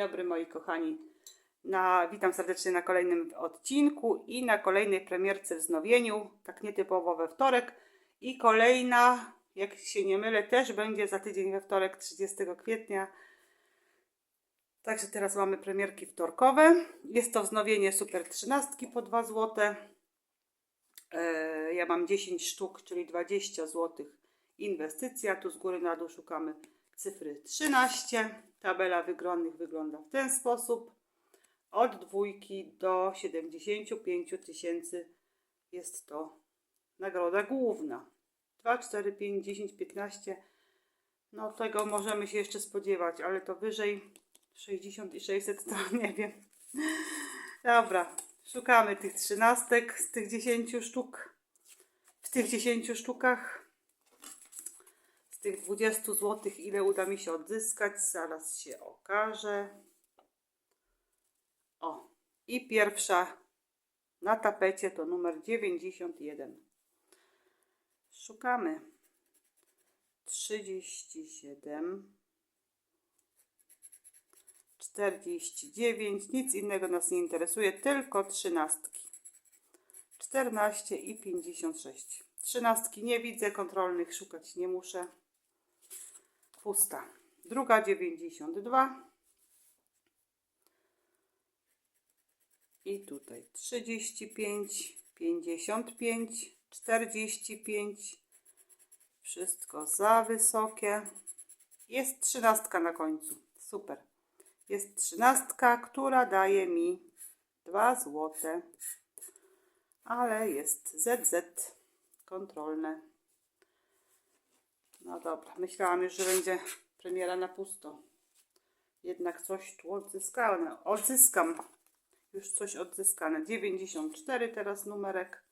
Dobry moi kochani. Na, witam serdecznie na kolejnym odcinku i na kolejnej premierce wznowieniu, tak nietypowo we wtorek. I kolejna, jak się nie mylę, też będzie za tydzień we wtorek 30 kwietnia. Także teraz mamy premierki wtorkowe. Jest to wznowienie Super 13 po 2 zł. E, Ja mam 10 sztuk, czyli 20 zł inwestycja. Tu z góry na dół szukamy cyfry 13. Tabela wygranych wygląda w ten sposób. Od dwójki do 75 tysięcy jest to nagroda główna. 2, 4, 5, 10, 15. No tego możemy się jeszcze spodziewać, ale to wyżej 60 i 600 to nie wiem. Dobra, szukamy tych trzynastek z tych 10 sztuk. W tych 10 sztukach z tych 20 zł, ile uda mi się odzyskać, zaraz się okaże. O, i pierwsza na tapecie to numer 91. Szukamy 37, 49, nic innego nas nie interesuje, tylko trzynastki. 14 i 56. Trzynastki nie widzę, kontrolnych szukać nie muszę. Pusta. Druga 92. I tutaj 35, 55, 45. Wszystko za wysokie. Jest trzynastka na końcu. Super. Jest trzynastka, która daje mi 2 złote. Ale jest ZZ kontrolne. No dobra, myślałam już, że będzie premiera na pusto. Jednak coś tu odzyskałem. Odzyskam. Już coś odzyskane. 94 teraz numerek.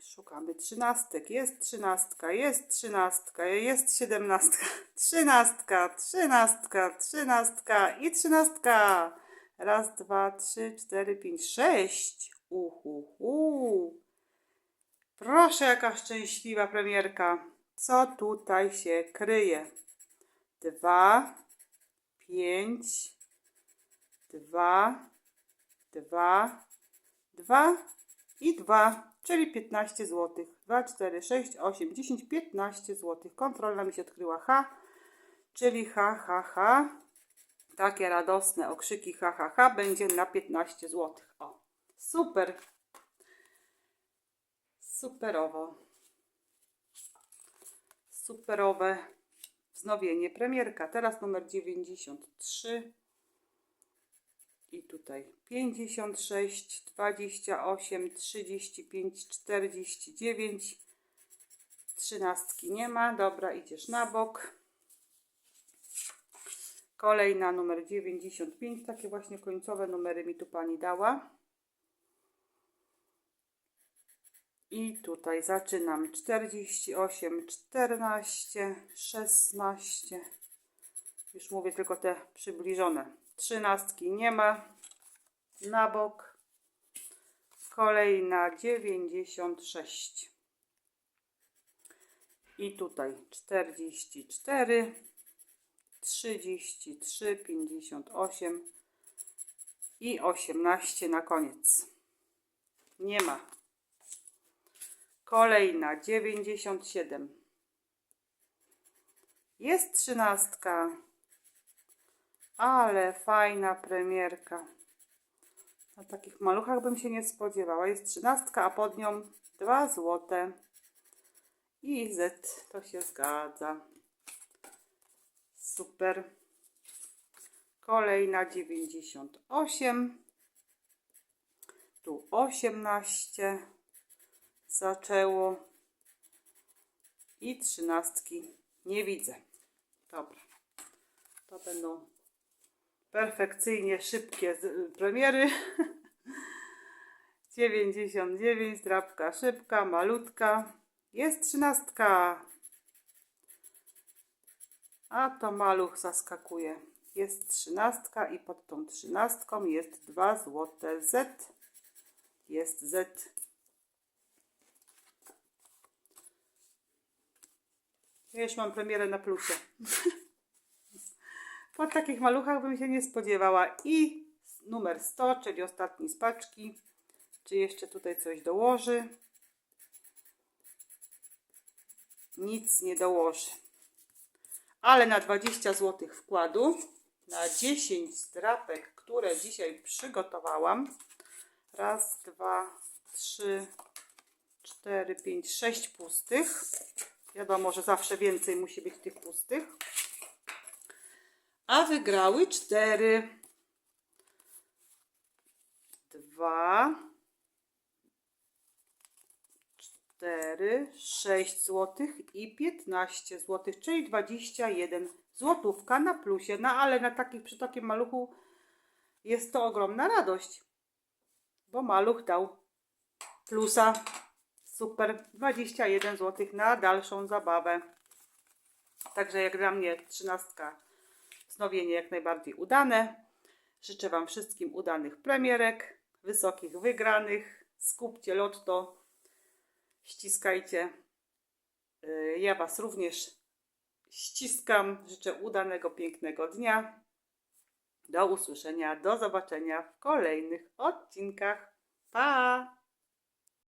Szukamy trzynastek. Jest trzynastka, jest trzynastka, jest siedemnastka, trzynastka, trzynastka, trzynastka i trzynastka. Raz, dwa, trzy, cztery, pięć, sześć. Uhuhu. Proszę, jaka szczęśliwa premierka. Co tutaj się kryje? Dwa, pięć, dwa, dwa, dwa i dwa, czyli 15 zł. 2, 4, 6, 8, 10, 15 zł. Kontrolna mi się odkryła H, czyli H, H, H. Takie radosne okrzyki H, H, H będzie na 15 zł. O, super. Superowo. Superowe wznowienie premierka. Teraz numer 93. I tutaj 56, 28, 35, 49. Trzynastki nie ma. Dobra, idziesz na bok. Kolejna numer 95. Takie właśnie końcowe numery mi tu pani dała. I tutaj zaczynam 48, 14, 16. Już mówię tylko te przybliżone. Trzynastki nie ma. Na bok. Kolejna 96. I tutaj 44, 33, 58 i 18 na koniec. Nie ma. Kolejna 97. Jest trzynastka. Ale fajna premierka. Na takich maluchach bym się nie spodziewała. Jest trzynastka, a pod nią 2 złote. I Z to się zgadza. Super. Kolejna 98. Tu 18 zaczęło. I trzynastki nie widzę. Dobra. To będą perfekcyjnie szybkie z- premiery. 99, drapka szybka, malutka. Jest trzynastka. A to maluch zaskakuje. Jest trzynastka i pod tą trzynastką jest 2 złote Z. Jest Z. Ja już mam premierę na plusie. Po takich maluchach bym się nie spodziewała. I numer 100, czyli ostatni z paczki. Czy jeszcze tutaj coś dołoży? Nic nie dołoży. Ale na 20 zł wkładu, na 10 zdrapek, które dzisiaj przygotowałam. Raz, dwa, trzy, cztery, pięć, sześć pustych. Wiadomo, że zawsze więcej musi być tych pustych. A wygrały cztery. Dwa. Cztery, sześć złotych i 15 złotych, czyli 21 złotówka na plusie. No ale na taki, przy takim maluchu jest to ogromna radość, bo maluch dał plusa. Super, 21 zł na dalszą zabawę. Także jak dla mnie trzynastka wznowienie jak najbardziej udane. Życzę Wam wszystkim udanych premierek, wysokich wygranych. Skupcie lotto, ściskajcie. Yy, Ja Was również ściskam. Życzę udanego, pięknego dnia. Do usłyszenia, do zobaczenia w kolejnych odcinkach. Pa!